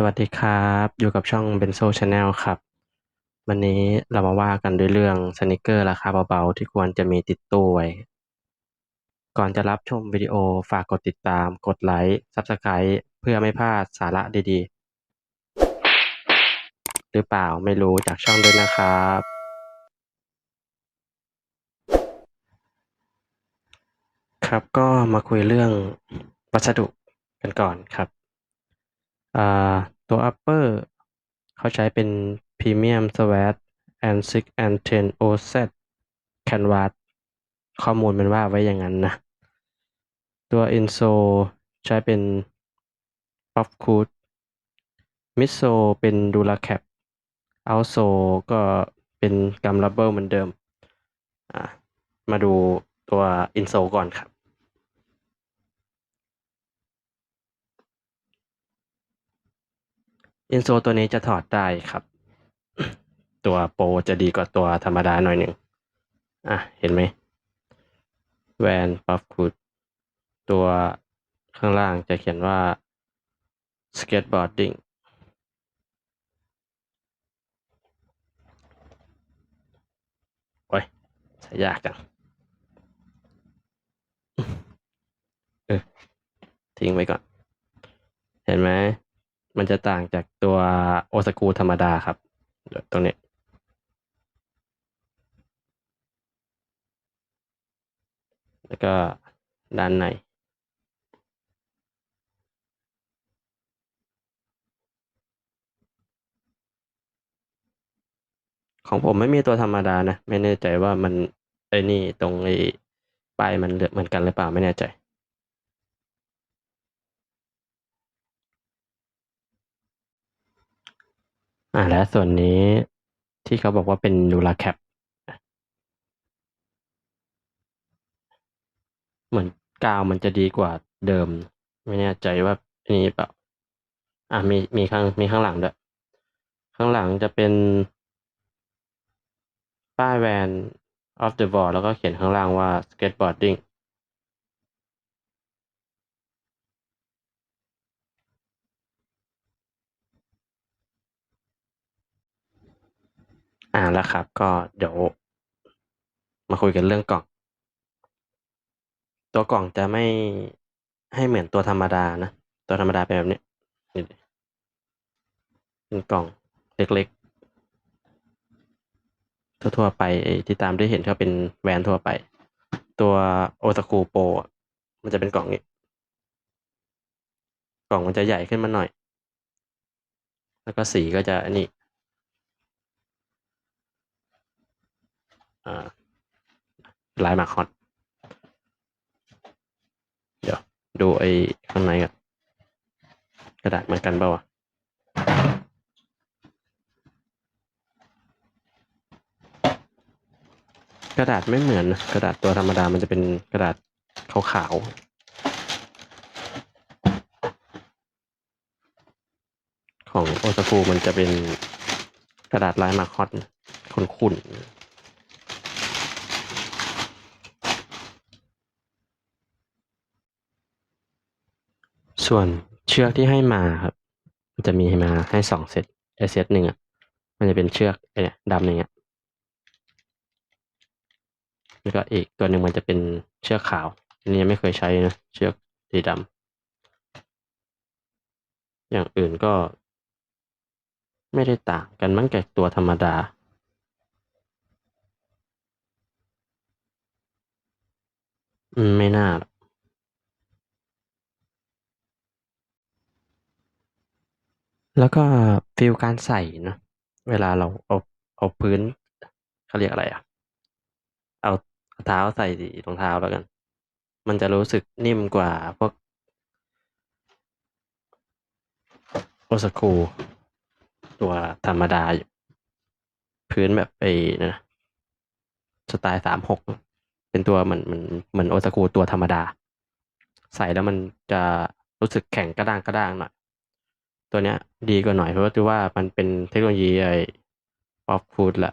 สวัสดีครับ อยู่กับช่อง Benzo Channel ครับ วันนี้เรามาว่ากันด้วยเรื่องสนิเกอร์ราคาเบาๆ ที่ควรจะมีติดตู้ไว้ ก่อนจะรับชมวิดีโอฝากกดติดตาม กดไลค์ Subscribe เพื่อไม่พลาดสาระดีๆ หรือเปล่าไม่รู้จากช่องด้วยนะครับ ครับก็มาคุยเรื่องวัสดุกันก่อนครับ อ่า ตัว upper เขาใช้เป็น Premium Swat and 6 and 10 OZ Canvas ข้อมูลมันว่าไว้อย่างนั้นนะ ตัว insole ใช้เป็น Puff Coat midsole เป็น Duracap outsole ก็เป็นกัม rubber เหมือนเดิมอ่ามาดูตัว insole ก่อนครับ อินโซตัวนี้จะถอดได้ครับ ตัวโปรจะดีกว่าตัวธรรมดาหน่อยหนึ่งอะ เห็นไหมแวนปัฟคูดตัวข้างล่างจะเขียนว่า skateboarding โอ้ยใช้ยากจังเออทิ้งไว้ก่อน เห็นไหม มันจะต่างจากตัวโอสกูธรรมดาครับ ตรงนี้แล้วก็ด้านใน ของผมไม่มีตัวธรรมดานะ ไม่แน่ใจว่ามันไอ้นี่ตรงไอ้ป้ายมันเหมือนกันหรือเปล่าไม่แน่ใจ อ่าและส่วนนี้ที่เขาบอกว่าเป็นนูราแคปเหมือนกาวมันจะดีกว่าเดิม ไม่แน่ใจว่าอันนี้เปล่าอ่ามีมีข้างมีข้างหลังด้วย ข้างหลังจะเป็นป้ายแวน of the wall แล้วก็เขียนข้างล่างว่า skateboarding อ่าแล้วครับ ก็เดี๋ยว มาคุยกันเรื่องกล่อง ตัวกล่องจะไม่ให้เหมือนตัวธรรมดานะ ตัวธรรมดาเป็นแบบนี้นี่เป็นกล่องเล็กๆ ทั่วๆไปไอ้ที่ตามได้เห็นก็เป็นแวนทั่วไป ตัวโอตาคูโปมันจะเป็นกล่องนี้ กล่องมันจะใหญ่ขึ้นมาหน่อย แล้วก็สีก็จะอันนี้ ลายมาคอตเดี๋ยวดูไอ้ข้างในก่อนกระดาษเหมือนกันเปล่าวะกระดาษไม่เหมือนนะกระดาษตัวธรรมดามันจะเป็นกระดาษขาวๆของโอซากุมันจะเป็นกระดาษลายมาคอตขุ่นๆ ส่วนเชือกที่ให้มาครับ มันจะมีให้มาให้สองเซตไอเซตหนึ่งอะ มันจะเป็นเชือกไอเนี่ยดำอย่างเงี้ยแล้วก็อีกตัวหนึ่งมันจะเป็นเชือกขาว อันนี้ยังไม่เคยใช้นะ เชือกสีดำอย่างอื่นก็ ไม่ได้ต่างกันมั้งแกับตัวธรรมดาอืมไม่น่าหรอก แล้วก็ฟิลการใส่เนอะเวลาเราเอาเอาพื้นเขาเรียกอะไรอะเอาเท้าใส่รองเท้าแล้วกัน มันจะรู้สึกนิ่มกว่าพวกโอสคูตัวธรรมดาอยู่ พื้นแบบไอ้นะสไตล์สามหกเป็นตัวเหมือนเหมือนเหมือนโอสคูตัวธรรมดา ใส่แล้วมันจะรู้สึกแข็งกระด้างกระด้างหน่อย ตัวเนี้ยดีกว่าหน่อยเพราะว่าถือว่ามันเป็นเทคโนโลยีไอ้ป๊อปฟูดละ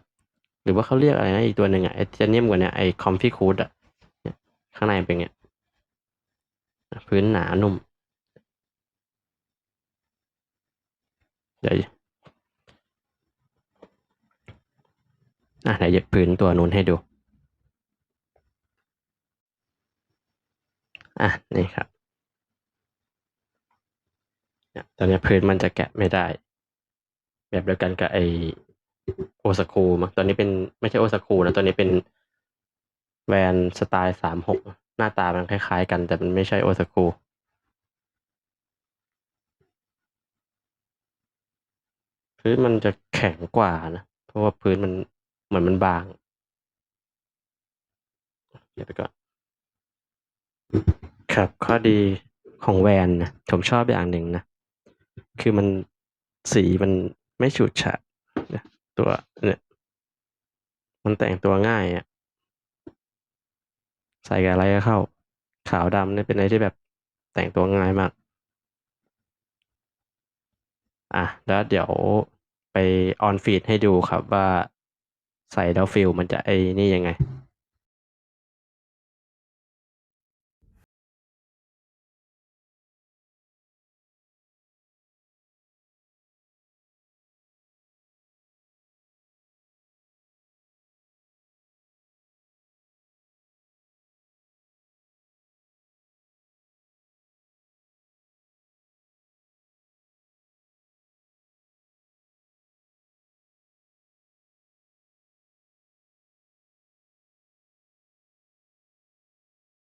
หรือว่าเขาเรียกอะไรนะอีกตัวหนึ่งอะไอ้จะนิ่มกว่าเนี้ยไอ้คอมฟี่คูดอะข้างในเป็นเงี้ยพื้นหนานุ่มเดี๋ยวอะเดี๋ยวหยิบพื้นตัวนู้นให้ดู อะ นี่ครับเนี่ย ตอนนี้พื้นมันจะแกะไม่ได้ แบบเดียวกันกับไอโอซาคูมั้งตอนนี้เป็นไม่ใช่โอซาคูนะตัวนี้เป็นแวนสไตล์สามหกหน้าตามันคล้ายๆกัน แต่มันไม่ใช่โอซาคูพื้นมันจะแข็งกว่านะ เพราะว่าพื้นมันเหมือนมันบางเดี๋ยวไปก่อน ครับข้อดีของแวนนะผมชอบอย่างหนึ่งนะ คือมันสีมันไม่ฉูดฉาดนะตัวเนี่ย มันแต่งตัวง่ายอะ่ะ ใส่กับอะไรก็เข้า ขาวดำเนี่ยเป็นอะไรที่แบบแต่งตัวง่ายมาก อะ แล้วเดี๋ยวไปออนฟีดให้ดูครับว่าใส่แล้วฟิลมันจะไอ้นี่ยังไง